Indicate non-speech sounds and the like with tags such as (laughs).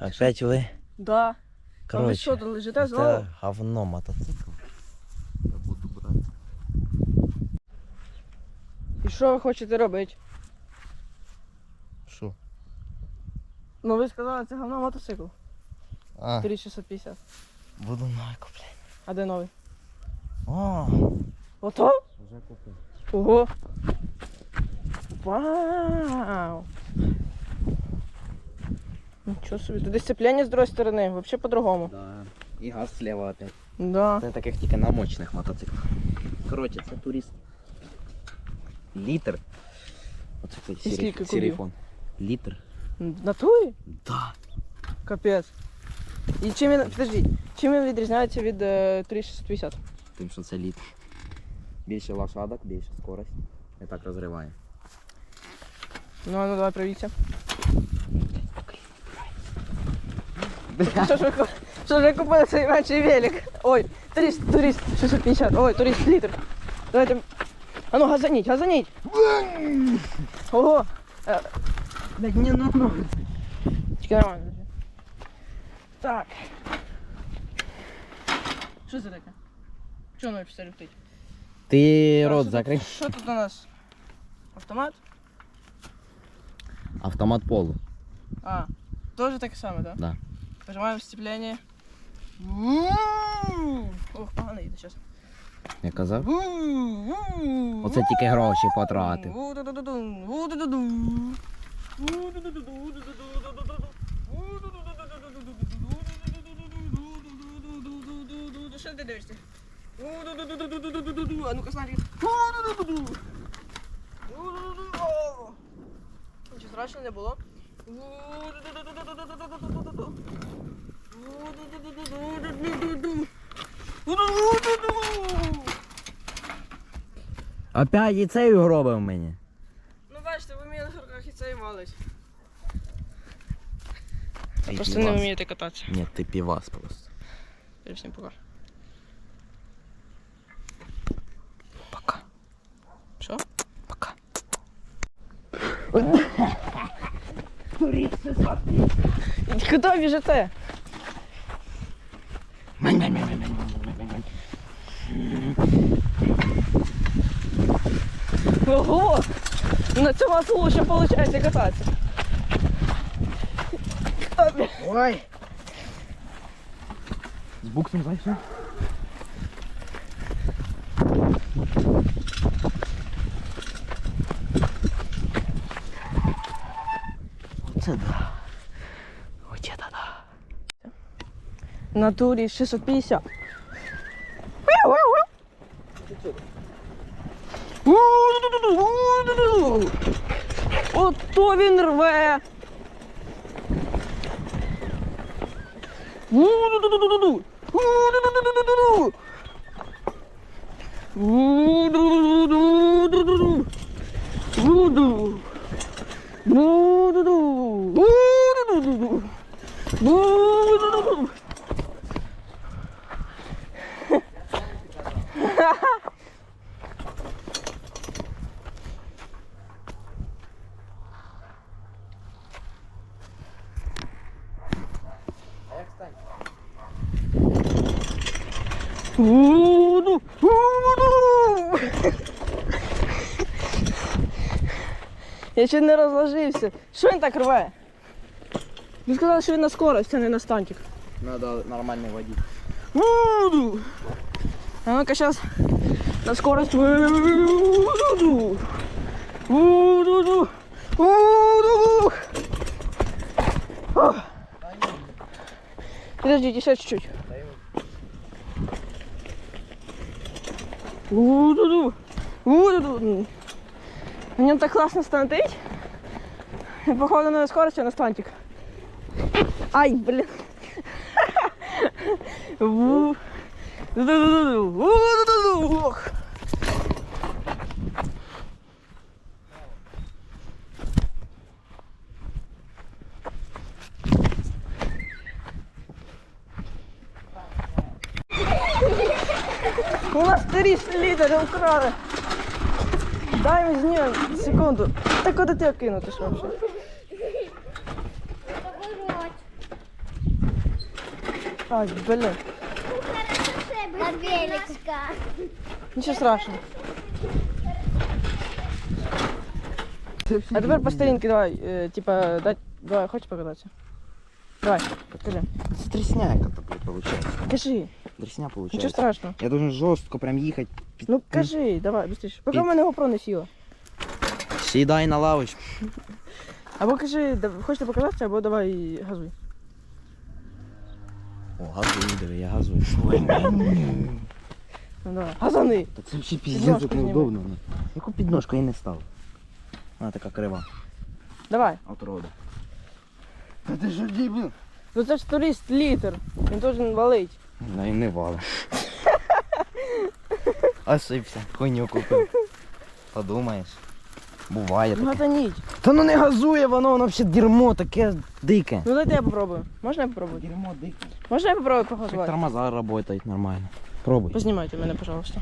опять ви. Да. А ви Короче, що, тут лежите знову? це говно мотоцикл. Я буду брати. І що ви хочете робити? Що? Ну ви сказали, це говно мотоцикл. А, 3650. буду новий купляти. А де новий? О, Ото? вже купив. Ого. Вау. Нічого собі. Тут сцеплення з другої сторони, взагалі по-другому. Да. І газ слева опять. Да. Це таких тільки на мощних мотоциклах. Коротше, це турист. Літр. Оце цей І сірий, скільки сірий кубів? фон. Літр. В натурі? Да. Капець. І чим він, подожди, чим він відрізняється від е, 3650? Тим, що це літр. Більше лошадок, більше скорость. І так розриває. Ну, а ну давай привіться. Що ж ви ку- що ж ви купили цей менший велик? Ой, турист, турист, 650, ой, турист, літр. Давайте. А ну газаніть, газаніть. Ого. Е, Блядь, не ну, ну. Чекай, нормально. друзі. Так. Що це таке? Чого воно після летить? Ти Так, рот що закрий. тут- Що тут у нас? Автомат? Автомат полу. А, тоже таке саме, да? Да. Нажимаем сцепление. Ох, погано їде зараз. Я казав? Оце тільки гроші потратив. Що ти дивишся? А ну-ка, смотри. Нічого страшного не було. Опять і цей угробив мені. Ну бачите, ви вміли на руках і це і валить. Ти Просто не півас. вмієте кататися. Ні, ти півас просто. Я всім пока. Пока. Що? Пока. Куди біжите? Ого! На цьому вас лучше виходить кататися. Ой! З буксом зайшов? Оце да. Оце да да. В натурі 650. Ото він рве. Уду, Я ще не розложився. Що він так рве? Ви сказали, що він на скорость, а не на стантик. Надо нормальний водитель. Уду. А ну-ка сейчас на скорость. Уду. Уду. Уду. Ох. Подождите, еще чуть-чуть. Уду. Уду. На нем так классно стантить. Походу на скорость, а на стантик. Ай, блин. Ву. Ду-ду-ду-ду. У нас 300 літрів украли. Дай мені знімем секунду. Так куди ти кинути що взагалі? Ай, блин. От велика. Нічого страшного. А тепер по старинке давай, е, типа, дать, давай, хочеш покататися? Давай, покажи. Це тресня яка-то, Блядь, получается. Нічого страшного. Я должен жорстко прям їхати. Ну кажи, давай, быстріше. Поки Під- в мене GoPro не сіло. Сідай на лавочку. (laughs) Або кажи, да- хочете покататися, або давай газуй. О, газую, диви, я газую. (laughs) Ну давай. Газани! Та це взагалі Підножку піздець як неудобно. Яку підножку я не став. Вона така крива. Давай. От рода. Та ти що дібіл? Ну це ж турист літер. Він должен валить. Да і не вали. (laughs) Осипся, коню купив. Подумаєш. Буває Ну таке. ніч. Та ну не газує воно, воно взагалі дерьмо таке дике. Ну дайте я попробую. Можна я попробую? Дерьмо дике. Можна я попробую погазувати? тормоза працюють нормально. Пробуй. Познімайте мене, пожалуйста.